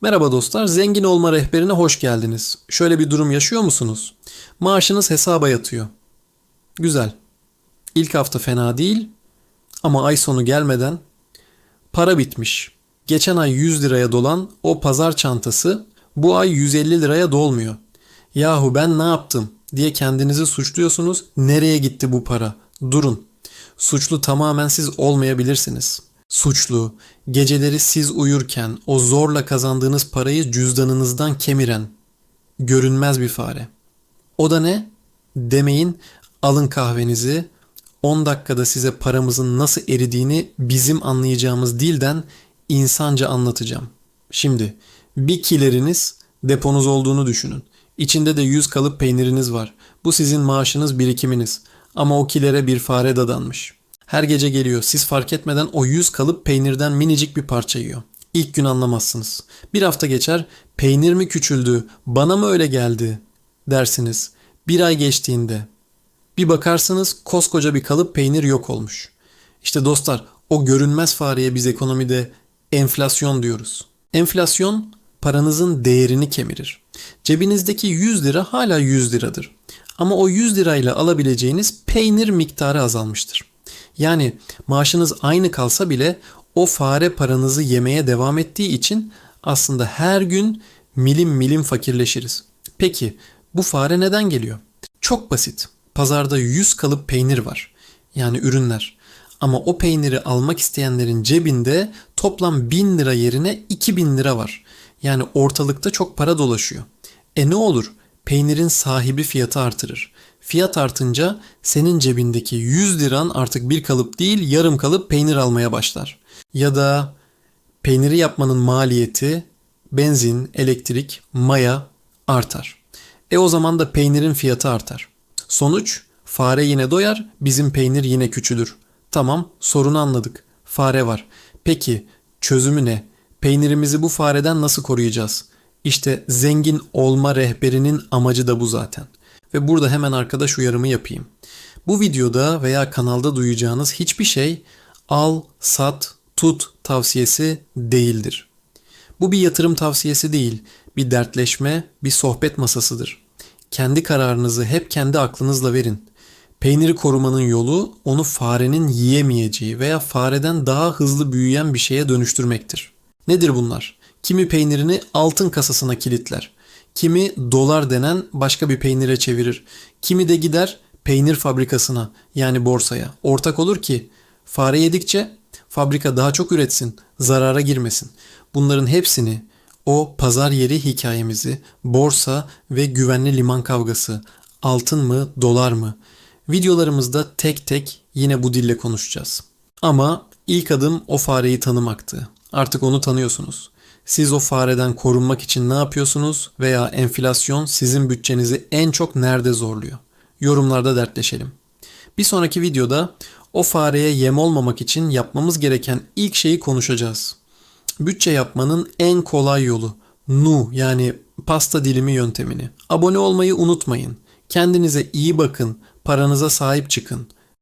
Merhaba dostlar, zengin olma rehberine hoş geldiniz. Şöyle bir durum yaşıyor musunuz? Maaşınız hesaba yatıyor. Güzel. İlk hafta fena değil ama ay sonu gelmeden para bitmiş. Geçen ay 100 liraya dolan o pazar çantası bu ay 150 liraya dolmuyor. Yahu ben ne yaptım diye kendinizi suçluyorsunuz. Nereye gitti bu para? Durun. Suçlu tamamen siz olmayabilirsiniz. Suçlu, geceleri siz uyurken o zorla kazandığınız parayı cüzdanınızdan kemiren, görünmez bir fare. O da ne? Demeyin alın kahvenizi 10 dakikada size paramızın nasıl eridiğini bizim anlayacağımız dilden insanca anlatacağım. Şimdi bir kileriniz deponuz olduğunu düşünün. İçinde de 100 kalıp peyniriniz var. Bu sizin maaşınız birikiminiz. Ama o kilere bir fare dadanmış. Her gece geliyor. Siz fark etmeden o 100 kalıp peynirden minicik bir parça yiyor. İlk gün anlamazsınız. Bir hafta geçer. Peynir mi küçüldü? Bana mı öyle geldi? dersiniz. Bir ay geçtiğinde bir bakarsınız koskoca bir kalıp peynir yok olmuş. İşte dostlar o görünmez fareye biz ekonomide enflasyon diyoruz. Enflasyon paranızın değerini kemirir. Cebinizdeki 100 lira hala 100 liradır. Ama o 100 lirayla alabileceğiniz peynir miktarı azalmıştır. Yani maaşınız aynı kalsa bile o fare paranızı yemeye devam ettiği için aslında her gün milim milim fakirleşiriz. Peki bu fare neden geliyor? Çok basit. Pazarda 100 kalıp peynir var. Yani ürünler. Ama o peyniri almak isteyenlerin cebinde toplam 1000 lira yerine 2000 lira var. Yani ortalıkta çok para dolaşıyor. E ne olur? Peynirin sahibi fiyatı artırır. Fiyat artınca senin cebindeki 100 liran artık bir kalıp değil yarım kalıp peynir almaya başlar. Ya da peyniri yapmanın maliyeti benzin, elektrik, maya artar. E o zaman da peynirin fiyatı artar. Sonuç fare yine doyar, bizim peynir yine küçülür. Tamam, sorunu anladık. Fare var. Peki çözümü ne? Peynirimizi bu fareden nasıl koruyacağız? İşte zengin olma rehberinin amacı da bu zaten. Ve burada hemen arkadaş uyarımı yapayım. Bu videoda veya kanalda duyacağınız hiçbir şey al, sat, tut tavsiyesi değildir. Bu bir yatırım tavsiyesi değil, bir dertleşme, bir sohbet masasıdır. Kendi kararınızı hep kendi aklınızla verin. Peyniri korumanın yolu onu farenin yiyemeyeceği veya fareden daha hızlı büyüyen bir şeye dönüştürmektir. Nedir bunlar? Kimi peynirini altın kasasına kilitler. Kimi dolar denen başka bir peynire çevirir. Kimi de gider peynir fabrikasına yani borsaya ortak olur ki fare yedikçe fabrika daha çok üretsin, zarara girmesin. Bunların hepsini o pazar yeri hikayemizi, borsa ve güvenli liman kavgası, altın mı, dolar mı? Videolarımızda tek tek yine bu dille konuşacağız. Ama ilk adım o fareyi tanımaktı. Artık onu tanıyorsunuz. Siz o fareden korunmak için ne yapıyorsunuz veya enflasyon sizin bütçenizi en çok nerede zorluyor? Yorumlarda dertleşelim. Bir sonraki videoda o fareye yem olmamak için yapmamız gereken ilk şeyi konuşacağız. Bütçe yapmanın en kolay yolu NU yani pasta dilimi yöntemini. Abone olmayı unutmayın. Kendinize iyi bakın, paranıza sahip çıkın.